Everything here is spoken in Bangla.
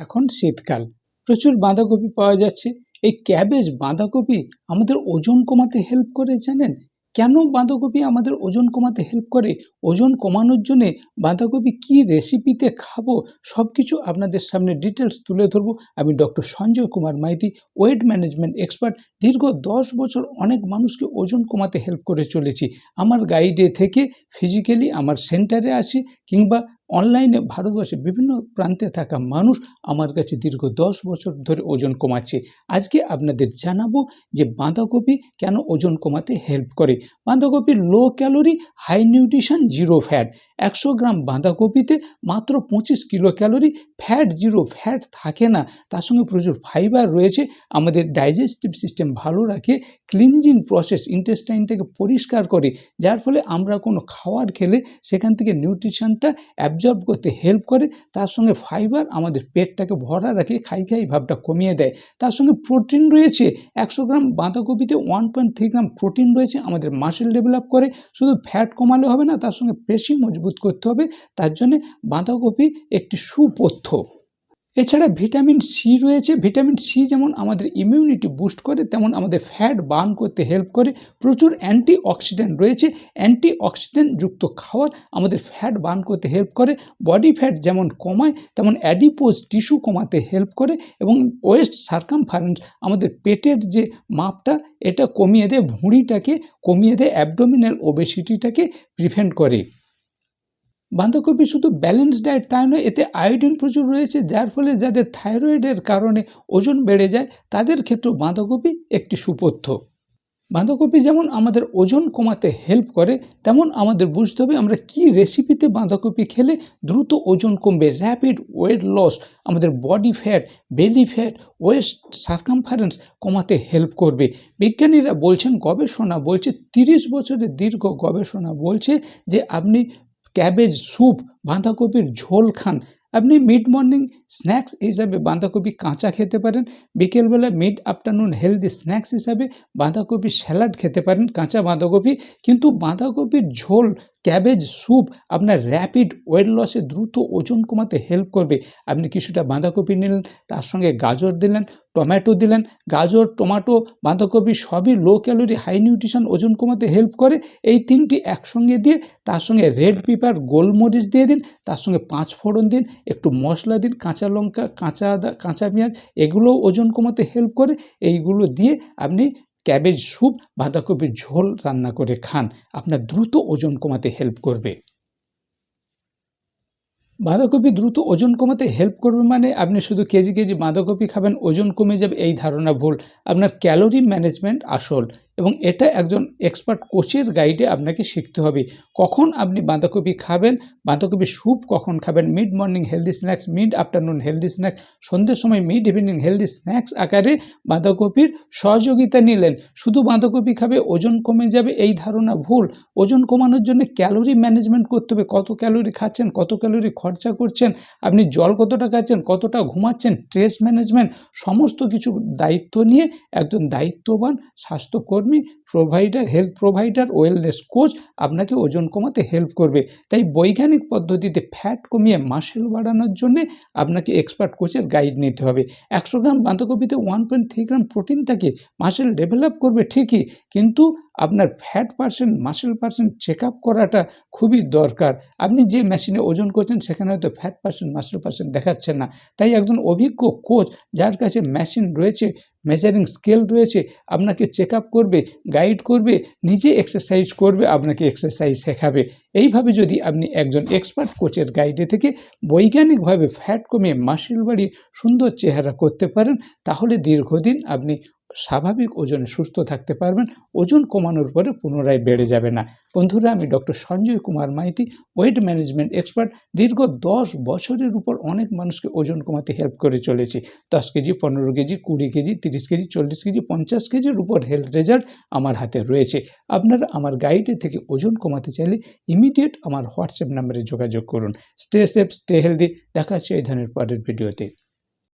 এখন শীতকাল। প্রচুর বাঁধাকপি পাওয়া যাচ্ছে। এই ক্যাবেজ বাঁধাকপি আমাদের ওজন কমাতে হেল্প করে জানেন? কেন বাঁধাকপি আমাদের ওজন কমাতে হেল্প করে? ওজন কমানোর জন্যে বাঁধাকপি কী রেসিপিতে খাব? সব কিছু আপনাদের সামনে ডিটেলস তুলে ধরবো। আমি doctor Sanjay Kumar Maiti weight management expert দীর্ঘ দশ বছর অনেক মানুষকে ওজন কমাতে হেল্প করে চলেছি। আমার গাইডে থেকে ফিজিক্যালি আমার সেন্টারে আসি কিংবা অনলাইনে ভারতবর্ষের বিভিন্ন প্রান্তে থাকা মানুষ আমার কাছে দীর্ঘ দশ বছর ধরে ওজন কমাচ্ছে। আজকে আপনাদের জানাব যে বাঁধাকপি কেন ওজন কমাতে হেল্প করে। বাঁধাকপি low calorie high nutrition zero fat একশো গ্রাম বাঁধাকপিতে মাত্র পঁচিশ kilo calorie fat zero fat থাকে না। তার সঙ্গে প্রচুর ফাইবার রয়েছে। আমাদের ডাইজেস্টিভ সিস্টেম ভালো রাখে ক্লিনজিং প্রসেস ইন্টেস্টাইনটাকে পরিষ্কার করে। যার ফলে আমরা কোনো খাবার খেলে সেখান থেকে নিউট্রিশনটা অ্যাবজর্ব করতে হেল্প করে, তার সঙ্গে ফাইবার আমাদের পেটটাকে ভরা রাখে, খাই খাই ভাবটা কমিয়ে দেয়। তার সঙ্গে প্রোটিন রয়েছে, একশো gram বাঁধাকপিতে one point three gram protein রয়েছে, আমাদের মাসেল ডেভেলপ করে। শুধু ফ্যাট কমালে হবে না, তার সঙ্গে পেশি মজবুত করতে হবে। তার জন্যে বাঁধাকপি একটি সুপথ্য। এছাড়া ভিটামিন সি রয়েছে। ভিটামিন সি যেমন আমাদের ইমিউনিটি বুস্ট করে, তেমন আমাদের ফ্যাট বার্ন করতে হেল্প করে। প্রচুর অ্যান্টি অক্সিডেন্ট রয়েছে। অ্যান্টি অক্সিডেন্ট যুক্ত খাবার আমাদের ফ্যাট বার্ন করতে হেল্প করে। বডি ফ্যাট যেমন কমায়, তেমন অ্যাডিপোজ টিস্যু কমাতে হেল্প করে এবং ওয়েস্ট সার্কামফারেন্স আমাদের পেটের যে মাপটা, এটা কমিয়ে দেয়, ভুঁড়িটাকে কমিয়ে দেয় অ্যাবডোমিনাল ওবেসিটিটাকে প্রিভেন্ট করে। বাঁধাকপি শুধু ব্যালেন্স ডায়েট তাই নয়, এতে আয়োডিন প্রচুর রয়েছে, যার ফলে যাদের থাইরয়েডের কারণে ওজন বেড়ে যায়, তাদের ক্ষেত্রেও বাঁধাকপি একটি সুপথ্য। বাঁধাকপি যেমন আমাদের ওজন কমাতে হেল্প করে, তেমন আমাদের বুঝতে হবে আমরা কি রেসিপিতে বাঁধাকপি খেলে দ্রুত ওজন কমবে। র্যাপিড ওয়েট লস আমাদের body fat belly fat waist circumference কমাতে হেল্প করবে। বিজ্ঞানীরা বলছেন, গবেষণা বলছে, তিরিশ বছরের দীর্ঘ গবেষণা বলছে যে আপনি ক্যাবেজ, স্যুপ, বাঁধাকপির ঝোল খান। আপনি মিড মর্নিং স্ন্যাক্স হিসাবে বাঁধাকপি কাঁচা খেতে পারেন। বিকেলবেলা মিড আফটারনুন হেলদি স্ন্যাক্স হিসাবে বাঁধাকপি স্যালাড খেতে পারেন কাঁচা বাঁধাকপি। কিন্তু বাঁধাকপির ঝোল ক্যাবেজ স্যুপ আপনার র্যাপিড ওয়েট লসে দ্রুত ওজন কমাতে হেল্প করবে। আপনি কিছুটা বাঁধাকপি নিলেন, তার সঙ্গে গাজর দিলেন, টমেটো দিলেন। গাজর, টমেটো, বাঁধাকপি সবই লো ক্যালোরি হাই নিউট্রিশন ওজন কমাতে হেল্প করে। এই তিনটি একসঙ্গে দিয়ে তার সঙ্গে রেড পেপার গোলমরিচ দিয়ে দিন, তার সঙ্গে পাঁচ ফোড়ন দিন, একটু মশলা দিন, কাঁচা লঙ্কা, কাঁচা আদা, কাঁচা পেঁয়াজ, এগুলোও ওজন কমাতে হেল্প করে। এইগুলো দিয়ে আপনি ক্যাবেজ স্যুপ, বাঁধাকপির ঝোল রান্না করে খান। আপনার দ্রুত ওজন কমাতে হেল্প করবে। বাঁধাকপি দ্রুত ওজন কমাতে হেল্প করবে মানে আপনি শুধু কেজি কেজি বাঁধাকপি খাবেন, ওজন কমে যাবে, এই ধারণা ভুল। আপনার ক্যালোরি ম্যানেজমেন্ট আসল। এবং এটা একজন এক্সপার্ট কোচের গাইডে আপনাকে শিখতে হবে। কখন আপনি বাঁধাকপি খাবেন? বাঁধাকপি স্যুপ কখন খাবেন? Mid morning healthy snacks mid afternoon healthy snacks সন্ধ্যের সময় মিড ইভিনিং হেলদি স্ন্যাক্স আকারে বাঁধাকপির সহযোগিতা নিলেন। শুধু বাঁধাকপি খাবে, ওজন কমে যাবে, এই ধারণা ভুল। ওজন কমানোর জন্য ক্যালোরি ম্যানেজমেন্ট করতে হবে। কত ক্যালোরি খাচ্ছেন? কত ক্যালোরি খরচা করছেন? আপনি জল কতটা খাচ্ছেন? কতটা ঘুমাচ্ছেন? স্ট্রেস ম্যানেজমেন্ট সমস্ত কিছু দায়িত্ব নিয়ে একজন দায়িত্ববান স্বাস্থ্যকর্মী কর্মী provider health provider wellness coach আপনাকে ওজন কমাতে হেল্প করবে। তাই বৈজ্ঞানিক পদ্ধতিতে ফ্যাট কমিয়ে মাসেল বাড়ানোর জন্য আপনাকে এক্সপার্ট কোচের গাইড নিতে হবে। একশো gram বাঁধাকপিতে one point three gram protein থাকে মাসেল ডেভেলপ করবে ঠিকই, কিন্তু আপনার fat percent muscle percent check up করাটা খুবই দরকার। আপনি যে মেশিনে ওজন করছেন, সেখানে হয়তো ফ্যাট পার্সেন্ট মাসেল পার্সেন্ট দেখাচ্ছেন না। তাই একজন অভিজ্ঞ কোচ যার কাছে মেশিন রয়েছে মেজারিং স্কেল রয়েছে, আপনাকে চেক আপ করবে গাইড করবে, নিজে এক্সারসাইজ করবে, আপনাকে এক্সারসাইজ শেখাবে। এইভাবে যদি আপনি একজন এক্সপার্ট কোচের গাইডে থেকে বৈজ্ঞানিকভাবে ফ্যাট কমিয়ে মাসেল বাড়িয়ে সুন্দর চেহারা করতে পারেন, তাহলে দীর্ঘদিন আপনি স্বাভাবিক ওজনে সুস্থ থাকতে পারবেন, ওজন কমানোর পরে পুনরায় বেড়ে যাবে না। বন্ধুরা, আমি doctor Sanjay Kumar Maiti, weight management expert. দীর্ঘ দশ বছরের উপর অনেক মানুষকে ওজন কমাতে হেল্প করে চলেছি। দশ কেজি, পনেরো কেজি, কুড়ি কেজি, তিরিশ কেজি, চল্লিশ কেজি, পঞ্চাশ কেজির উপর হেলথ রেজাল্ট আমার হাতে রয়েছে। আপনারা আমার গাইডে থেকে ওজন কমাতে চাইলে ইমিডিয়েট আমার হোয়াটসঅ্যাপ নাম্বারে যোগাযোগ করুন। Stay safe, stay healthy. দেখা হচ্ছে এই ধরনের পরের ভিডিওতে।